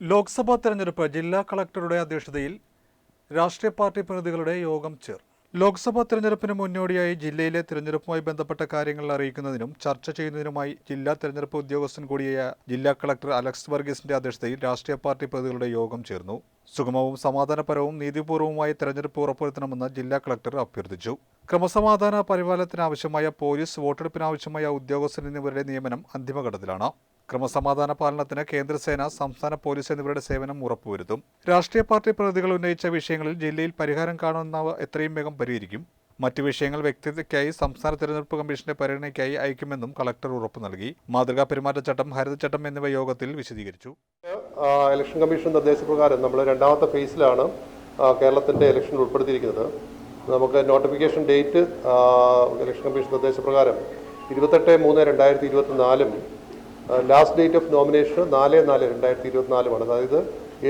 ലോക്സഭാ തെരഞ്ഞെടുപ്പ് ജില്ലാ കളക്ടറുടെ അധ്യക്ഷതയിൽ രാഷ്ട്രീയ പാർട്ടി പ്രതിനിധികളുടെ യോഗം ചേർന്നു ലോക്സഭാ തെരഞ്ഞെടുപ്പിന് മുന്നോടിയായി ജില്ലയിലെ തെരഞ്ഞെടുപ്പുമായി ബന്ധപ്പെട്ട കാര്യങ്ങൾ അറിയിക്കുന്നതിനും ചർച്ച ചെയ്യുന്നതിനുമായി ജില്ലാ തെരഞ്ഞെടുപ്പ് ഉദ്യോഗസ്ഥൻ കൂടിയായ ജില്ലാ കളക്ടർ അലക്സ് വർഗീസിന്റെ അധ്യക്ഷതയിൽ രാഷ്ട്രീയ പാർട്ടി പ്രതിനിധികളുടെ യോഗം ചേർന്നു. സുഗമവും സമാധാനപരവും നീതിപൂർവവുമായ തെരഞ്ഞെടുപ്പ് ഉറപ്പുവരുത്തണമെന്ന് ജില്ലാ കളക്ടർ അഭ്യർത്ഥിച്ചു. ക്രമസമാധാന പരിപാലനത്തിനാവശ്യമായ പോലീസ് വോട്ടെടുപ്പിനാവശ്യമായ ഉദ്യോഗസ്ഥൻ എന്നിവരുടെ നിയമനം അന്തിമഘട്ടത്തിലാണ്. ക്രമസമാധാന പാലനത്തിന് കേന്ദ്രസേന സംസ്ഥാന പോലീസ് എന്നിവരുടെ സേവനം ഉറപ്പുവരുത്തും. രാഷ്ട്രീയ പാർട്ടി പ്രതികൾ ഉന്നയിച്ച വിഷയങ്ങളിൽ ജില്ലയിൽ പരിഹാരം കാണുന്നവ എത്രയും വേഗം പരിഹരിക്കും. മറ്റു വിഷയങ്ങൾ വ്യക്തതയ്ക്കായി സംസ്ഥാന തെരഞ്ഞെടുപ്പ് കമ്മീഷന്റെ പരിഗണനയ്ക്കായി അയക്കുമെന്നും കളക്ടർ ഉറപ്പ് നൽകി. മാതൃകാ പെരുമാറ്റച്ചട്ടം ഹരിതച്ചട്ടം എന്നിവ യോഗത്തിൽ വിശദീകരിച്ചു. ഇലക്ഷൻ കമ്മീഷൻ നിർദ്ദേശപ്രകാരം നമ്മൾ രണ്ടാമത്തെ ഫേസിലാണ് കേരളത്തിന്റെ ഇലക്ഷൻ ഉൾപ്പെടുത്തിയിരിക്കുന്നത്. നമുക്ക് നോട്ടിഫിക്കേഷൻ ഡേറ്റ് ഇലക്ഷൻ കമ്മീഷൻ നിർദ്ദേശപ്രകാരം ഇരുപത്തെട്ട് മൂന്ന് രണ്ടായിരത്തി ഇരുപത്തി നാലും ലാസ്റ്റ് ഡേറ്റ് ഓഫ് നോമിനേഷൻ നാല് നാല് രണ്ടായിരത്തി ഇരുപത്തിനാലുമാണ് അതായത്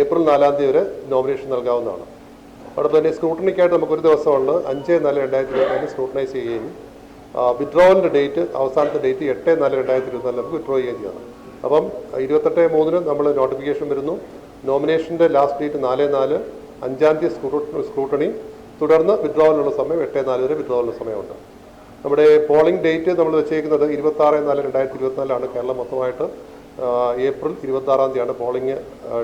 ഏപ്രിൽ നാലാം തീയതി വരെ നോമിനേഷൻ നൽകാവുന്നതാണ്. അവിടെ തന്നെ സ്ക്രൂട്ടണിക്കായിട്ട് നമുക്ക് ഒരു ദിവസമുണ്ട്. അഞ്ച് നാല് രണ്ടായിരത്തി ഇരുപത്തിനാല് സ്ക്രൂട്ടനൈസ് ചെയ്യുകയും വിഡ്രോവലിന്റെ ഡേറ്റ് അവസാനത്തെ ഡേറ്റ് എട്ട് നാല് രണ്ടായിരത്തി ഇരുപത്തിനാല് നമുക്ക് വിഡ്രോ ചെയ്യുകയും ചെയ്യണം. അപ്പം ഇരുപത്തെട്ട് മൂന്നിന് നമ്മൾ നോട്ടിഫിക്കേഷൻ വരുന്നു. നോമിനേഷന്റെ ലാസ്റ്റ് ഡേറ്റ് നാല് നാല് അഞ്ചാം തീയതി സ്ക്രൂ സ്ക്രൂട്ടണി തുടർന്ന് വിഡ്രോവലിനുള്ള സമയം എട്ട് നാല് വരെ വിഡ്രോവലിനുള്ള സമയമുണ്ട്. നമ്മുടെ പോളിംഗ് ഡേറ്റ് നമ്മൾ വെച്ചേക്കുന്നത് ഇരുപത്തി ആറ് നാല് രണ്ടായിരത്തി ഇരുപത്തിനാലാണ് കേരളം മൊത്തമായിട്ട് ഏപ്രിൽ ഇരുപത്തി ആറാം തീയതിയാണ് പോളിംഗ്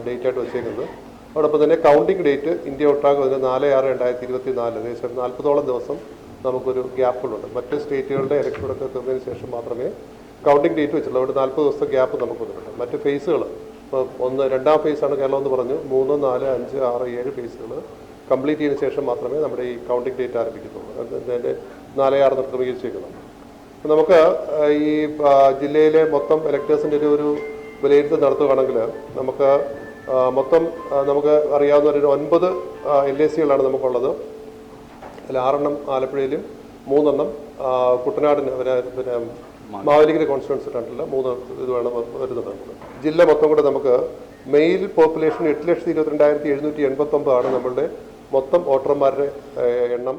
ഡേറ്റ് ആയിട്ട് വെച്ചേക്കുന്നത്. അതോടൊപ്പം തന്നെ കൗണ്ടിംഗ് ഡേറ്റ് ഇന്ത്യ ഒട്ടാകെ വരുന്നത് നാല് ആറ് രണ്ടായിരത്തി ഇരുപത്തി നാല് ഏകദേശം നാൽപ്പതോളം ദിവസം നമുക്കൊരു ഗ്യാപ്പുകളുണ്ട് മറ്റ് സ്റ്റേറ്റുകളുടെ ഇലക്ഷനൊക്കെ തീർന്നതിന് ശേഷം മാത്രമേ കൗണ്ടിംഗ് ഡേറ്റ് വെച്ചുള്ളൂ അവിടെ നാൽപ്പത് ദിവസത്തെ ഗ്യാപ്പ് നമുക്ക് വന്നിട്ടുണ്ട് മറ്റ് ഫേസുകൾ ഇപ്പോൾ ഒന്ന് രണ്ടാം ഫേസാണ് കേരളം എന്ന് പറഞ്ഞു. മൂന്ന് നാല് അഞ്ച് ആറ് ഏഴ് ഫേസുകൾ കംപ്ലീറ്റ് ചെയ്തതിനു ശേഷം മാത്രമേ നമ്മുടെ ഈ കൗണ്ടിങ് ഡേറ്റ് ആരംഭിക്കുന്നുള്ളൂ അതിന്റെ നാലേ ആറ് ക്രമീകരിച്ചേക്കുന്നത് അപ്പം നമുക്ക് ഈ ജില്ലയിലെ മൊത്തം ഇലക്ടേഴ്സിന്റെ ഒരു ഒരു വിലയിരുത്തൽ നടത്തുകയാണെങ്കിൽ നമുക്ക് മൊത്തം നമുക്ക് അറിയാവുന്ന ഒരു ഒൻപത് എൽ എ സികളാണ് നമുക്കുള്ളത്. അതിൽ ആറെണ്ണം ആലപ്പുഴയിലും മൂന്നെണ്ണം കുട്ടനാടിന് പിന്നെ മാവേലിക്കര കോൺസ്റ്റിറ്റ്യൻസിലായിട്ടില്ല മൂന്ന് ഇത് വേണം വരുന്നത്. ജില്ല മൊത്തം കൂടെ നമുക്ക് മെയിൽ പോപ്പുലേഷൻ എട്ട് ലക്ഷത്തി ഇരുപത്തിരണ്ടായിരത്തി എഴുന്നൂറ്റി എൺപത്തൊമ്പതാണ് നമ്മളുടെ മൊത്തം വോട്ടർമാരുടെ എണ്ണം